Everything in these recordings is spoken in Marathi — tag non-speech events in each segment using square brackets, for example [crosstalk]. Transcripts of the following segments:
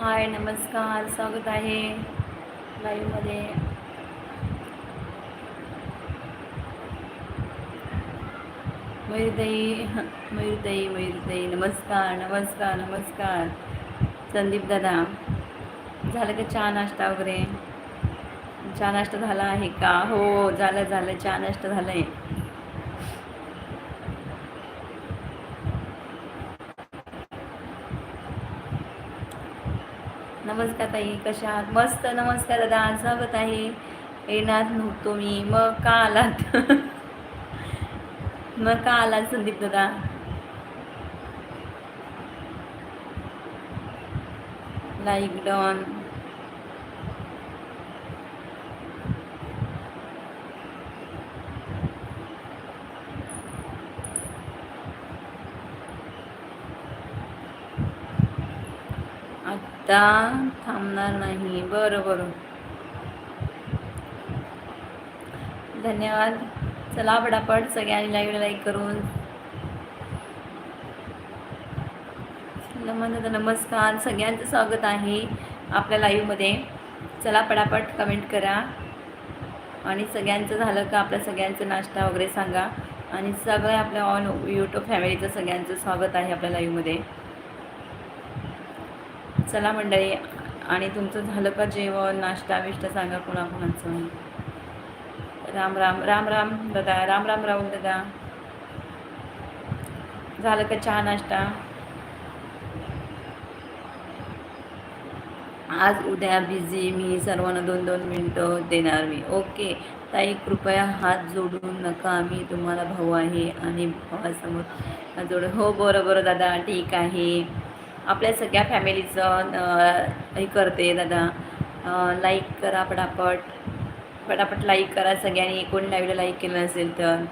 हाय नमस्कार स्वागत आहे लाईव्हमध्ये मयुरताई मयुरताई मयुरताई नमस्कार नमस्कार नमस्कार. संदीप दादा झालं का चहा नाश्ता वगैरे? चहा नाश्ता झाला आहे का? हो झालं झालं चहा नाश्ता झालं आहे नमस्कार ताई कशा आहात? मस्त नमस्कार दादा स्वागत आहे. येणार नव्हतो मी मग का आलात? [laughs] मग का आलात संदीप दादा? Like don. आता थांबणार नाही. बरं बरं. धन्यवाद. चला पटापट सगळ्यांनी लाईव्ह लाईक करून. नमस्कार. सगळ्यांचं स्वागत आहे आपल्या लाईव्हमध्ये चला पटापट कमेंट करा. आणि सगळ्यांचं झालं का आपल्या सगळ्यांचं नाश्ता वगैरे सांगा. आणि सगळं आपल्या ऑन यूट्यूब फॅमिलीचं सगळ्यांचं स्वागत आहे आपल्या लाईव्हमध्ये चला मंडळी आणि तुमचं झालं का जेवण नाश्ता बिष्टा सांगा कोणाकोणाचं? राम राम राम राम दादा राम राम राहुल दादा. झालं का चहा नाश्ता? आज उद्या बिझी मी सर्वांना दोन दोन मिनटं देणार मी. ओके ताई कृपया हात जोडू नका. मी तुम्हाला भाऊ आहे आणि भावासमोर हात जोड हो बरं बरं दादा. ठीक आहे. आपल्या सगळ्या फॅमिलीचं हे करते दादा. लाईक करा पटापट. पटापट लाईक करा सगळ्यांनी. कोणी लाईव्हला लाईक केलं असेल तर.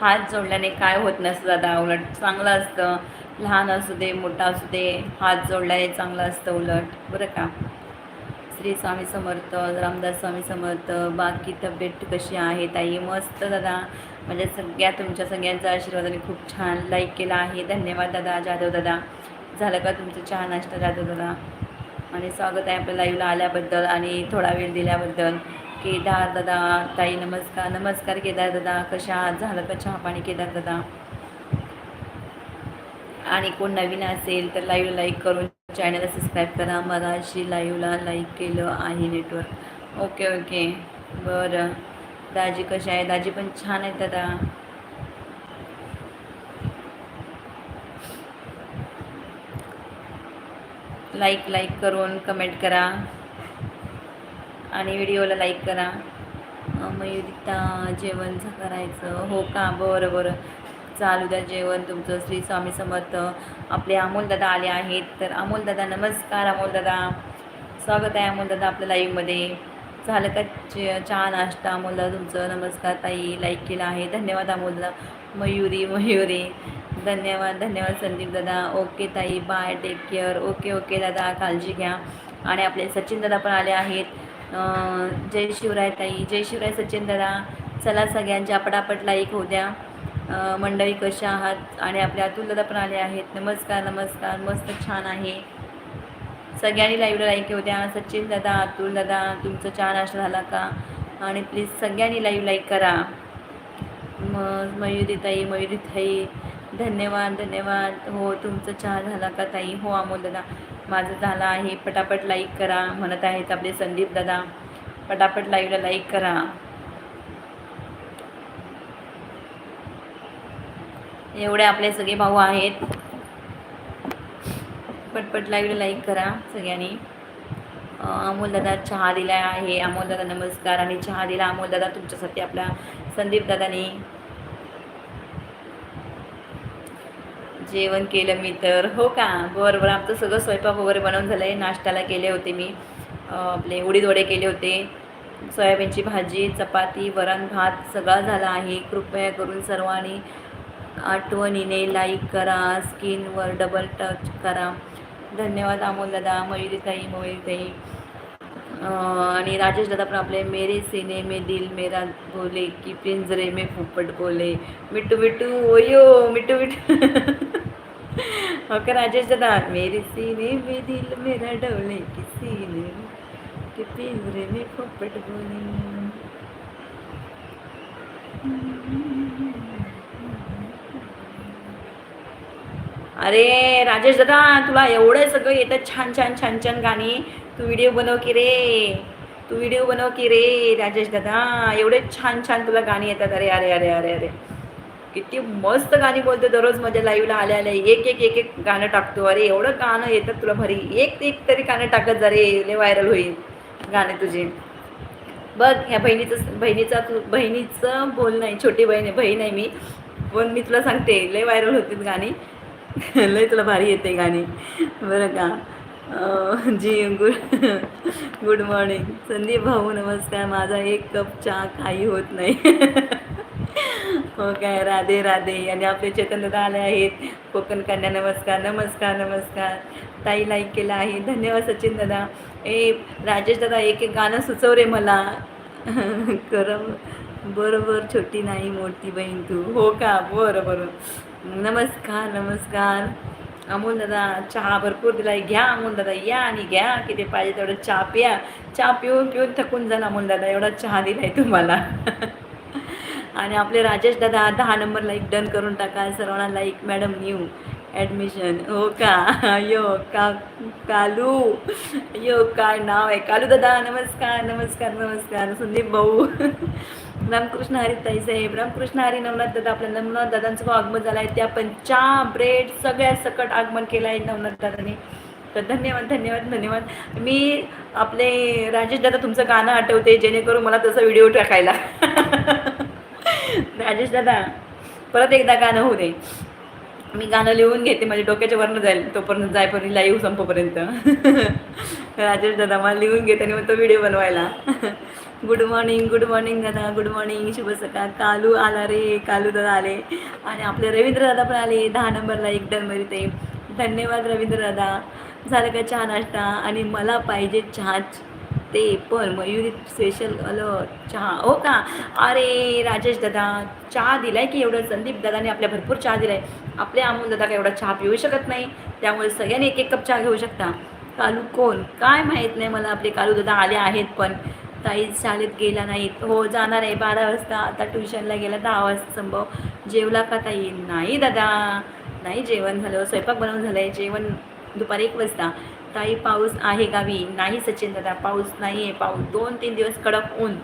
हात जोडल्याने काय होत नसतं दादा. उलट चांगलं असतं. लहान असू दे मोठा असू दे हात जोडल्याने चांगलं असतं उलट. बरं का? श्री स्वामी समर्थ रामदास स्वामी समर्थ बाकी तब्येत कशी आहे ताई? मस्त दादा. म्हणजे सगळ्या तुमच्या सगळ्यांचा आशीर्वादाने खूप छान लाईक केला आहे. धन्यवाद दादा. जाधव दादा. झालं का तुमचं चहा नाश्ता जाधव दादा? आणि स्वागत आहे आपल्या लाईव्हला आल्याबद्दल आणि थोडा वेळ दिल्याबद्दल. केदार दादा ताई नमस्कार. नमस्कार केदार दादा. कशा आहात? झालं का चहा पाणी केदार दादा? आणि कोण नवीन असेल तर लाईव्ह लाईक करून चॅनलला सबस्क्राईब करा मगाशी लाईव्हला लाईक केलं आहे नेटवर्क ओके ओके बरं. दाजी कशा आहे दाजी पण छान आहेत दादा लाईक लाईक करून कमेंट करा. आणि व्हिडिओला लाईक करा. मयुरिता जेवण करायचं. हो का? बरं बरं. चालू द्या जेवण तुमचं श्री स्वामी समर्थ आपले अमोलदादा आले आहेत. तर अमोलदादा नमस्कार अमोलदादा स्वागत आहे अमोलदादा आपल्या लाईव्हमध्ये झालं का चे चहा नाश्ता? अमोलदा तुमचं नमस्कार ताई लाईक केला आहे. धन्यवाद अमोलदा मयुरी मयुरी. धन्यवाद धन्यवाद संदीप दादा. ओके ताई bye take care okay okay दादा काळजी घ्या. आणि आपले सचिन दादा पण आले आहेत. जय शिवराय ताई. जय शिवराय सचिन दादा. चला सगळ्यांच्या पटापट लाईक होऊ द्या. मंडळी कशा आहात? आणि आपले अतुलदा पण आले आहेत. नमस्कार नमस्कार. मस्त छान आहे. सगळ्यांनी लाईव्हला लाईक होत्या द्या सचिन दादा अतुल दादा तुमचं चहा नाश्ता झाला का? आणि प्लीज सगळ्यांनी लाईव्ह लाईक करा. मग मयुरी ताई मयुरी ताई धन्यवाद धन्यवाद. हो तुमचं चहा झाला का ताई? हो अमोल दादा. माझं झालं आहे. पटापट लाईक करा म्हणत आहेत आपले संदीप दादा. पटापट लाईव्हला लाईक करा. एवढे आपले सगळे भाऊ आहेत. पटपट लाईव्ह लाईक करा सगळ्यांनी. अमोलदादा चहा दिला आहे. अमोलदादा नमस्कार. आणि चहा दिला अमोलदादा तुमच्यासाठी आपल्या संदीप दादानी. जेवण केलं मी तर. हो का? बरं बरं. आमचं सगळं स्वयंपाक वगैरे बनवून झालं आहे नाश्त्याला केले होते मी. आपले उडीद वडे केले होते. सोयाबीनची भाजी चपाती वरण भात सगळा झाला आहे. कृपया करून सर्वांनी आठवणीने लाईक करा स्किनवर डबल टच करा. धन्यवाद अमोल दादा मयुरीताई मयुरीताई आणि राजेश दादा पण आपले मेरे सीने में दिल मेरा बोले की पिंजरे में फुपट बोले. मिट्टू मिट्टू ओयो मिट्टू मिट्टू [laughs] ओके राजेश दादा मेरे सीने में दिल मेरा डोले की सीने की कि पिंजरे में फुपट बोले. अरे राजेश दादा तुला एवढं सगळं येतं छान छान छान छान गाणी. तू व्हिडिओ बनव की रे. तू व्हिडिओ बनव की रे राजेश दादा. एवढे छान छान तुला गाणी येतात. अरे अरे अरे अरे अरे. किती मस्त गाणी बोलतो दररोज माझ्या लाईव्हला आल्या आल्या. एक एक एक एक गाणं टाकतो. अरे एवढं गाणं येतात तुला भरी. एक एक तरी गाणं टाकत जा रे. लय व्हायरल होईल गाणे तुझे. बघ ह्या बहिणीचं बहिणीचा तू बहिणीचं बोल नाही छोटी बहीण आहे बहीण आहे मी. पण मी तुला सांगते लय व्हायरल होतील गाणी. [laughs] लय तुला भारी येते गाणी. बरं का? जी गुड गुड मॉर्निंग. संदीप भाऊ नमस्कार. माझा एक कप चहा काही होत नाही. [laughs] हो काय? राधे राधे. आणि आपले चेतनदा आले आहेत. कोकण कन्या नमस्कार नमस्कार नमस्कार. ताई लाईक केला आहे. धन्यवाद सचिन दादा. ए राजेश दादा एक एक गाणं सुचव रे मला. [laughs] करम बरोबर छोटी नाही मोठी बहीण तू. हो का? बरं बरं. नमस्कार नमस्कार. अमोल दादा चहा भरपूर दिलाय. घ्या अमोल दादा या आणि घ्या. किती पाहिजे तेवढं चहा प्या. चहा पिऊन पिऊन थकून जाल अमोल दादा. एवढा चहा दिलाय तुम्हाला. [laughs] आणि आपले राजेश दादा दहा नंबर लाईक डन करून टाका. सर्वांना लाईक मॅडम न्यू ॲडमिशन हो का? [laughs] यो का कालू. यो काय नाव आहे? कालू दादा नमस्कार नमस्कार नमस्कार. संदीप भाऊ. [laughs] रामकृष्ण हरी ताईसाहेब रामकृष्ण हरी नवनाथ दादा आपल्या नवनाथ दादांचं आगमन झालं आहे ते आपण चहा ब्रेड सगळ्या सकट आगमन केलं आहे नवनाथ दादाने. तर धन्यवाद धन्यवाद धन्यवाद. मी आपले राजेश दादा तुमचं गाणं आठवते जेणेकरून मला तसा व्हिडिओ टाकायला. [laughs] राजेश दादा परत एकदा गाणं होऊ दे. मी गाणं लिहून घेते माझ्या डोक्याच्या वरनं जाईल तोपर्यंत जायपर्यंत लाईव्ह संपपर्यंत. [laughs] राजेश दादा मला लिहून घेते आणि मग तो व्हिडिओ बनवायला. [laughs] गुड मॉर्निंग गुड मॉर्निंग दादा. गुड मॉर्निंग शुभ सकाळ. कालू आला रे कालू दादा आले. आणि आपले रवींद्र दादा पण आले दहा नंबरला एक डन ते धन्यवाद रवींद्र दादा. झालं का चहा नाश्ता? आणि मला पाहिजे चहा ते पण मयुरी स्पेशल आलं चहा. हो का? अरे राजेश दादा चहा दिलाय की एवढं? संदीप दादाने आपल्या भरपूर चहा दिलाय. आपले अमोल दादा काय एवढा चहा पिऊ शकत नाही? त्यामुळे सगळ्यांनी एक एक कप चहा घेऊ शकता. कालू कोण? काय माहीत नाही मला. आपले कालू दादा आले आहेत पण. ताई शाळेत गेला नाहीत. हो जाणार आहे. बारा वाजता आता ट्युशनला गेला. दहा वाजता संभव जेवला का ताई? नाही दादा. नाही जेवण झालं. स्वयंपाक बनवून झालं आहे जेवण दुपारी एक वाजता. ताई पाऊस आहे गावी. नाही सचिन दादा. पाऊस नाही आहे पाऊस दोन तीन दिवस कडक ऊन.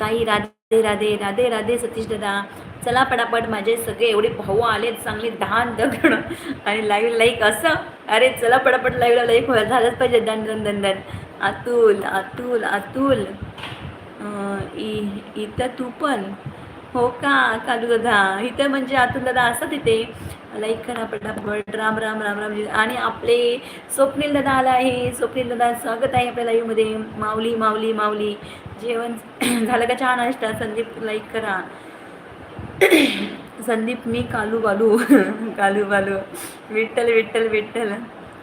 ताई राधे राधे राधे राधे सतीश दादा. चला पटापट. माझे सगळे एवढे भाऊ आले चांगले दहान दगड आणि लाईव्ह लाईक असं. अरे चला पटापट लाईव्हला लाईक झालंच पाहिजे. दन दन दन दन अतुल अतुल अतुल. इ इथं तू पण. हो का कालू दादा? इथं म्हणजे अतुल दादा असं तिथे लाईक करा पटापट राम राम राम राम. आणि आपले स्वप्नील दादा आला आहे. स्वप्नील दादा स्वागत आहे आपल्या लाईव्हमध्ये माऊली माऊली माऊली. जेवण [clears throat] झालं का छान नाश्ता? संदीप लाईक करा [clears throat] संदीप मी कालू बालू. [laughs] कालू बालू. विठ्ठल विठ्ठल विठ्ठल.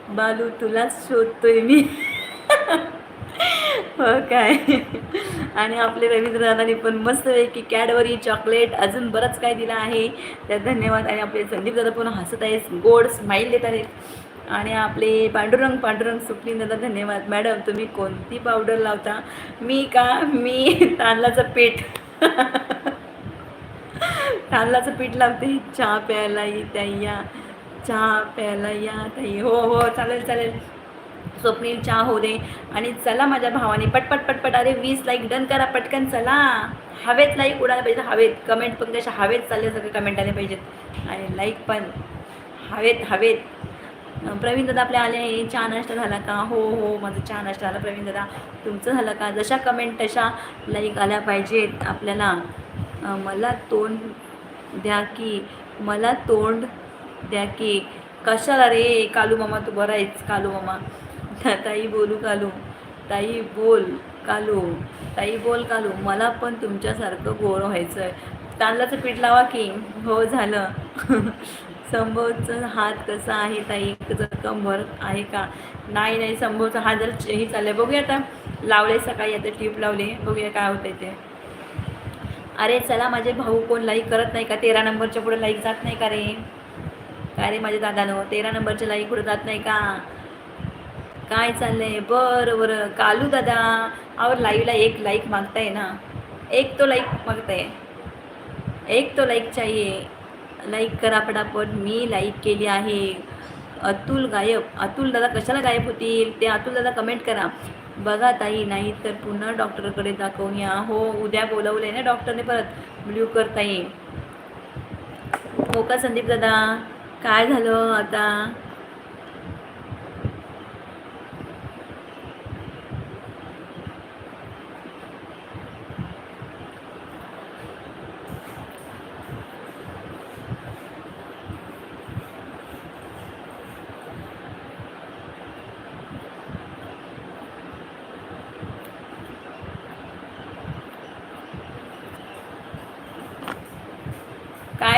बालू तुलाच शोधतोय मी. [laughs] हो काय? आणि आपले रवींद्र मस्त पण की कॅडबरी चॉकलेट अजून बरंच काय दिलं आहे. त्यात धन्यवाद. आणि आपले संदीप दादा पण हसत आहेत. गोड स्माईल देत आहेत. आणि आपले पांडुरंग पांडुरंग सुप्रीम दादा धन्यवाद. मॅडम तुम्ही कोणती पावडर लावता? मी का? मी तांदळाचं पीठ. तांदळाचं पीठ लावते. चहा प्यायला ताई या चहा प्यायला या ताई हो हो चालेल चालेल. स्वप्नील चहा होऊ दे. आणि चला माझ्या भावाने पटपट पटपट अरे वीस लाईक डन करा पटकन चला. हवेत लाईक उडायला पाहिजे हवेत. कमेंट पण तशा हवेत चालले सगळे कमेंट आले पाहिजेत. आणि लाईक पण. हवेत हवेत. प्रवीण दादा आपल्या आले आहे. चहा नाश्ता झाला का? हो हो माझं चहा नाश्ता झाला प्रवीण दादा. तुमचं झालं का? जशा कमेंट तशा लाईक आल्या पाहिजेत आपल्याला. मला तोंड द्या की मला तोंड द्या की. कशाला रे? कालू मामा तू बरा आहेस कालू मामा. ताई बोलू कालू. ताई बोल कालू. ताई बोल कालू. मला पण तुमच्यासारखं गोर व्हायचं आहे तांदळाचं पीठ लावा की. हो झालं. [laughs] संभवचं हात कसा आहे ताई? जखम आहे का? नाही नाही संभवचा हात जर हे चाललंय. बघूया आता. लावले सकाळी आता ट्यूब लावले. बघूया काय होतंय ते. अरे चला माझे भाऊ कोण लाईक करत नाही का? तेरा नंबरच्या पुढे लाईक जात नाही का रे? काय रे माझ्या दादानं? तेरा नंबरच्या लाईक पुढे जात नाही का? काय चाललंय? बरं बरं. कालू दादा और लाईव्हला एक लाईक मागताय ना? एक तो लाईक मागताय. एक तो लाईक चाहिए. लाईक करा पटापट. मी लाईक केली आहे. अतुल गायब. अतुल दादा कशाला गायब होतील? ते अतुल दादा कमेंट करा. बघा ताई नाही तर पुन्हा डॉक्टरकडे दाखवून या. हो उद्या बोलवलं आहे ना डॉक्टरने परत. ब्ल्यू करता येईल हो का संदीप दादा? काय झालं आता?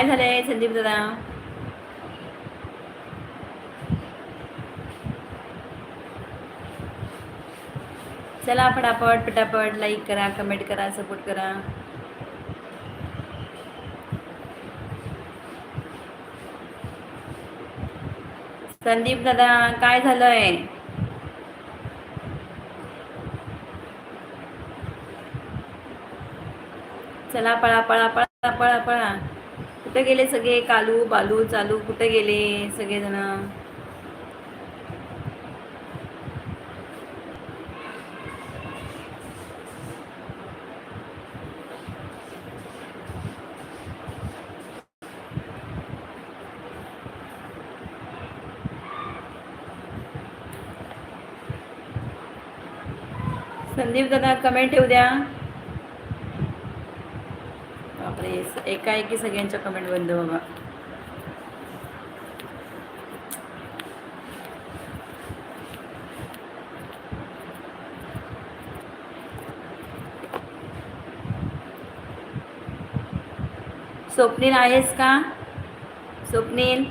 काय झालंय संदीप दादा? चला फटाफट पटापट लाईक करा कमेंट करा सपोर्ट करा. संदीप दादा काय झालंय? चला पळा पळा पळा पळा पळा. कुठं गेले सगळे? कालू बालू चालू कुठं गेले सगळेजण? संदीप दादा कमेंट ठेवू द्या. एकाएकी सगळ्यांच्या कमेंट बंद बाबा स्वप्नील आहेस का? स्वप्नील?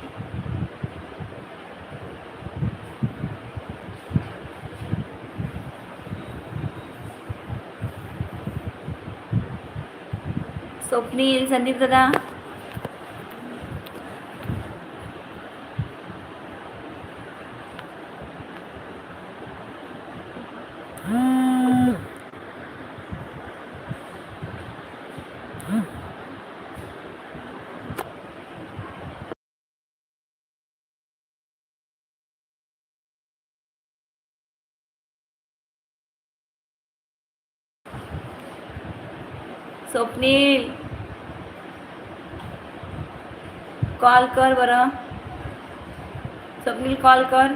स्वप्नील संदीप दादा स्वप्नील कॉल कर बरं. स्वप्नील कॉल कर.